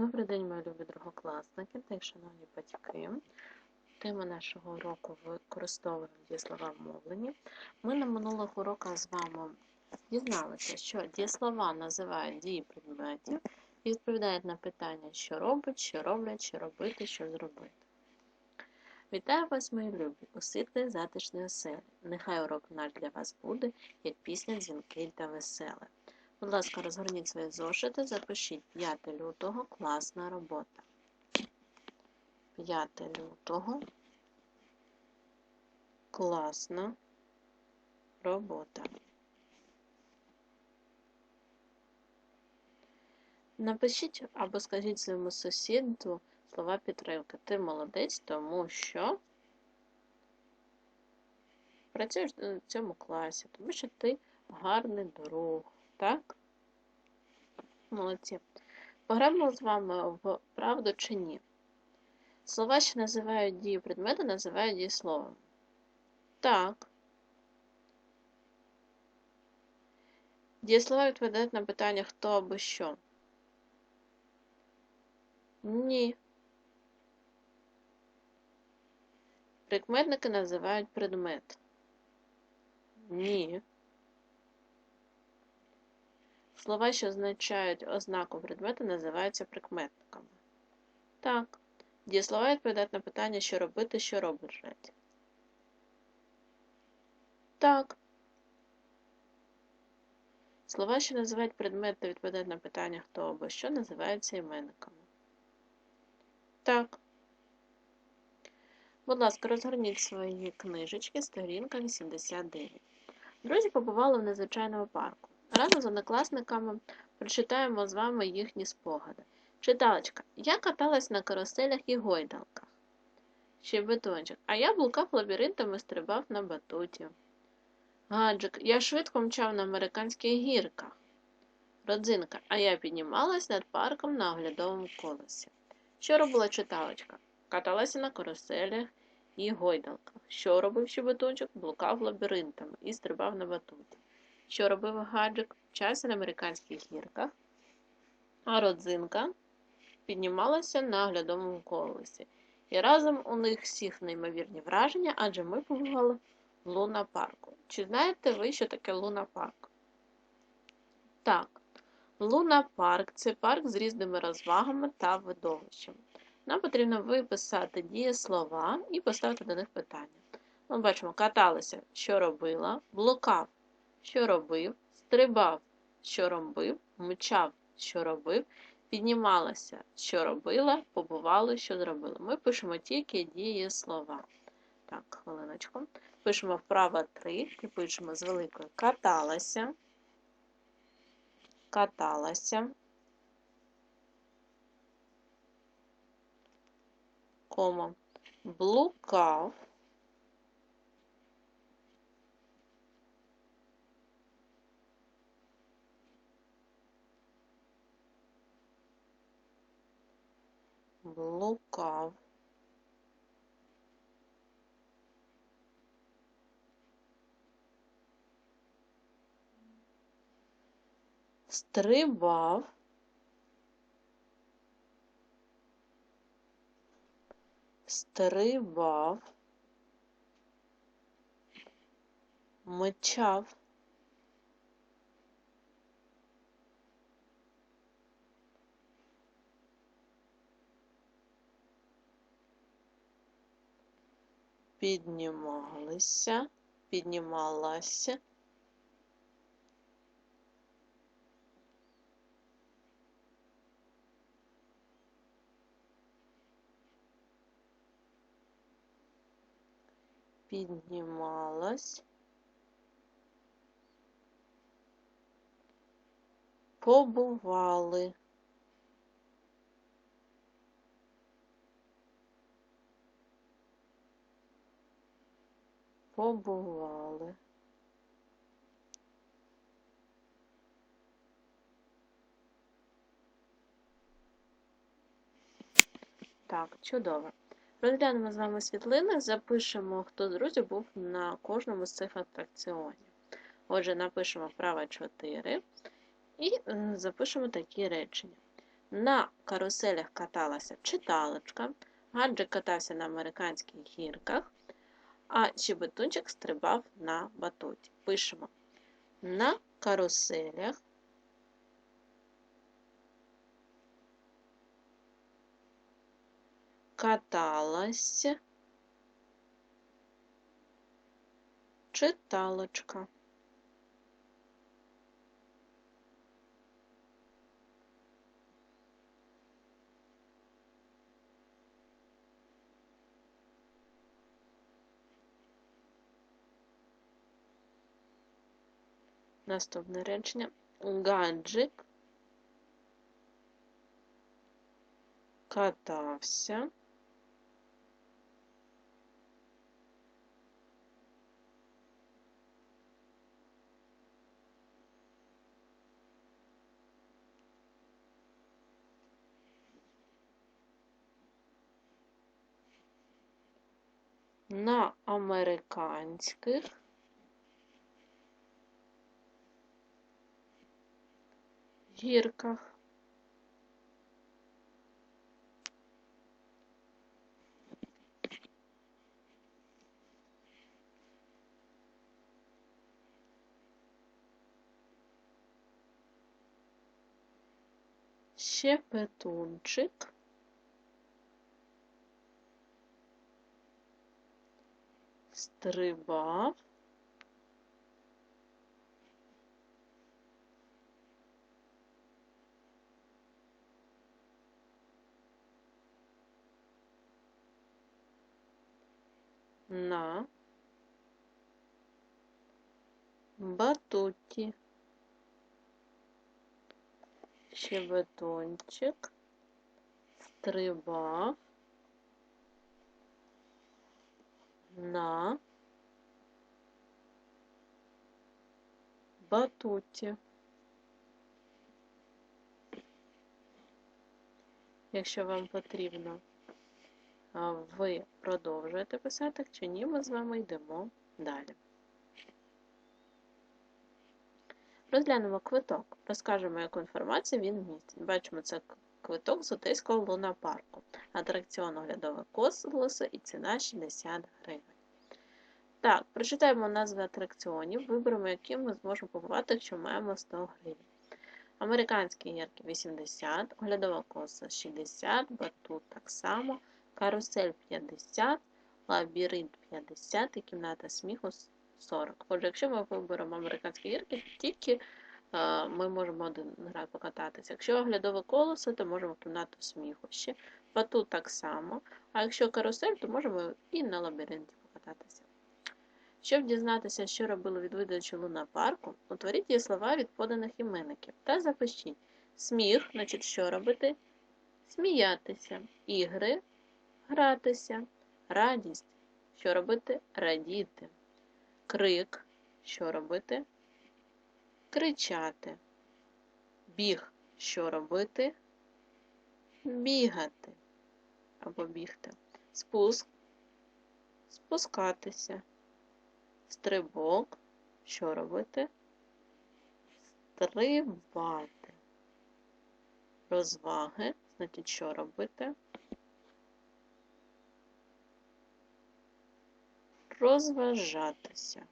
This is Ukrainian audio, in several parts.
Добрий день, мої любі другокласники та й шановні батьки. Тема нашого уроку використовуємо дієслова в мовленні. Ми на минулих уроках з вами дізналися, що дієслова називають дії предметів і відповідають на питання, що робить, що роблять, що робити, що зробити. Вітаю вас, мої любі, у світлій затишній оселі. Нехай урок наш для вас буде, як пісня дзвінкий та веселий. Будь ласка, розгорніть свої зошити, запишіть 5 лютого класна робота. 5 лютого класна робота. Напишіть або скажіть своєму сусіду слова підтримки. Ти молодець, тому що працюєш в цьому класі, тому що ти гарний друг. Так? Молодці. Пограємо з вами в правду чи ні. Слова, що називають дію предмету, називають дієсловом. Так. Дієслова відповідають на питання хто або що. Ні. Прикметники називають предмет. Ні. Слова, що означають ознаку предмету, називаються прикметниками. Так. Дієслова відповідають на питання, що робити, що робить. Так. Слова, що називають предмет відповідають на питання хто або що, називаються іменниками. Так. Будь ласка, розгорніть свої книжечки, сторінка 89. Друзі побували в незвичайному парку. Разом з однокласниками прочитаємо з вами їхні спогади. Читалочка. Я каталась на каруселях і гойдалках. Щебетончик. А я блукав лабіринтами стрибав на батуті. Гаджик. Я швидко мчав на американських гірках. Родзинка. А я піднімалась над парком на оглядовому колесі. Що робила читалочка? Каталася на каруселях і гойдалках. Що робив щебетончик? Блукав лабіринтами і стрибав на батуті що робив гаджик вчався на американських гірках, а родзинка піднімалася на оглядовому колесі. І разом у них всіх неймовірні враження, адже ми побували в Луна парку. Чи знаєте ви, що таке Луна парк? Так, Луна парк це парк з різними розвагами та видовищами. Нам потрібно виписати дієслова і поставити до них питання. Ми бачимо, каталися, що робила, блукав, що робив, стрибав, що робив, мчав, що робив, піднімалася, що робила, побували, що зробила. Ми пишемо тільки дієслова. Так, хвилиночку. Пишемо вправо 3 і пишемо з великою каталася, каталася, кома, блукав, блукав. Стрибав. Стрибав. Мчав. Піднімалися, піднімалася. Піднімалась, побували. Побували. Так, чудово. Розглянемо з вами світлини, запишемо, хто з друзів був на кожному з цих атракціонів. Отже, напишемо вправо 4 і запишемо такі речення. На каруселях каталася читалочка, Гаджик катався на американських гірках, а Щебетунчик стрибав на батуті. Пишемо на каруселях каталась читалочка. Наступне речення. Гаджик катався на американських гірках. Щепетунчик стрибав на. Батуті. Щебетончик стрибав на. Батуті. Якщо вам потрібно, ви продовжуєте писати, чи ні, ми з вами йдемо далі. Розглянемо квиток. Розкажемо, яку інформацію він містить. Бачимо, це квиток з Одеського лунапарку. Атракціон оглядове колесо і ціна 60 гривень. Так, прочитаємо назви атракціонів, виберемо, які ми зможемо побувати, якщо маємо 100 гривень. Американські гірки 80, оглядова колесо 60, батут так само, карусель 50, лабіринт 50 і кімната сміху 40. Отже, якщо ми виберемо американські гірки, тільки е, ми можемо один раз покататися. Якщо оглядове колесо, то можемо кімнату сміху ще. Батут так само. А якщо карусель, то можемо і на лабіринті покататися. Щоб дізнатися, що робили відвідувачі лунапарку, утворіть її слова від поданих іменників та запишіть сміх, значить, що робити? Сміятися, ігри, гратися, радість, що робити? Радіти, крик, що робити? Кричати, біг, що робити? Бігати або бігти, спуск, спускатися стрибок. Що робити? Стрибати. Розваги. Значить, що робити? Розважатися.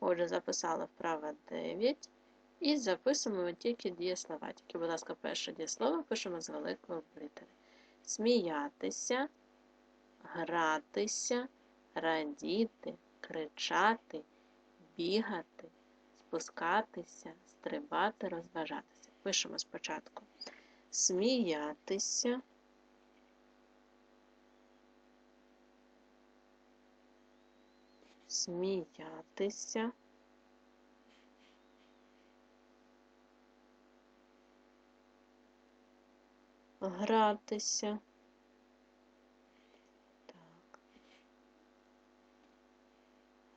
Отже, записали вправо 9 і записуємо тільки дієслова. Тільки, будь ласка, перше дієслово пишемо з великої літери. Сміятися, гратися радіти, кричати, бігати, спускатися, стрибати, розважатися. Пишемо спочатку сміятися, сміятися. Гратися.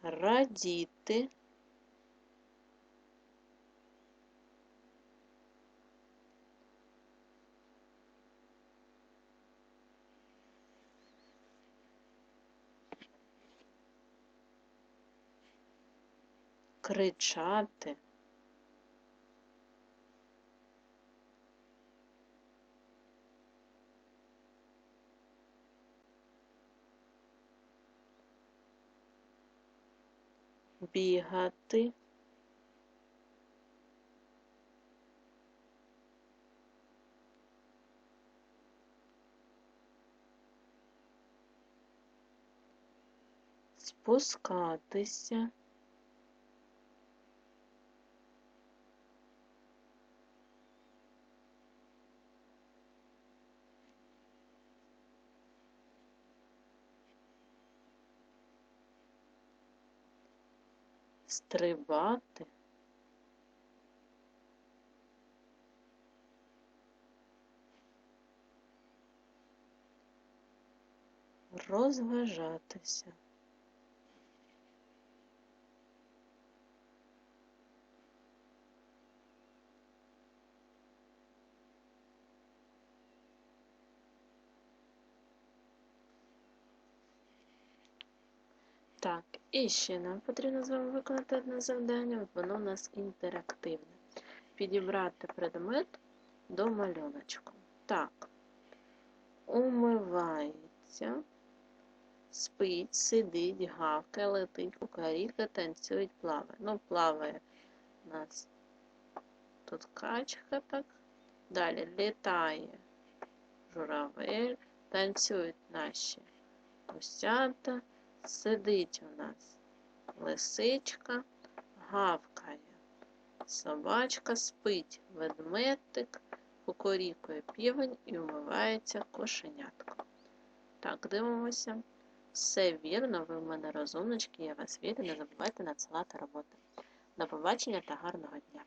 радіти, кричати. Бігати. Спускатися. Стрибати, розважатися. Так, і ще нам потрібно з вами виконати одне завдання, воно у нас інтерактивне. Підібрати предмет до малюночку. Так, умивається, спить, сидить, гавкає, летить, кукаріка, танцюють, плаває. Ну, плаває у нас тут качка, так. Далі літає журавель, танцюють наші гусята. Сидить у нас лисичка, гавкає, собачка спить, ведмедик, кукурікує півень і вмивається кошенятко. Так, дивимося. Все вірно, ви в мене розумнички, я вас вірю, не забувайте надсилати роботи. До побачення та гарного дня!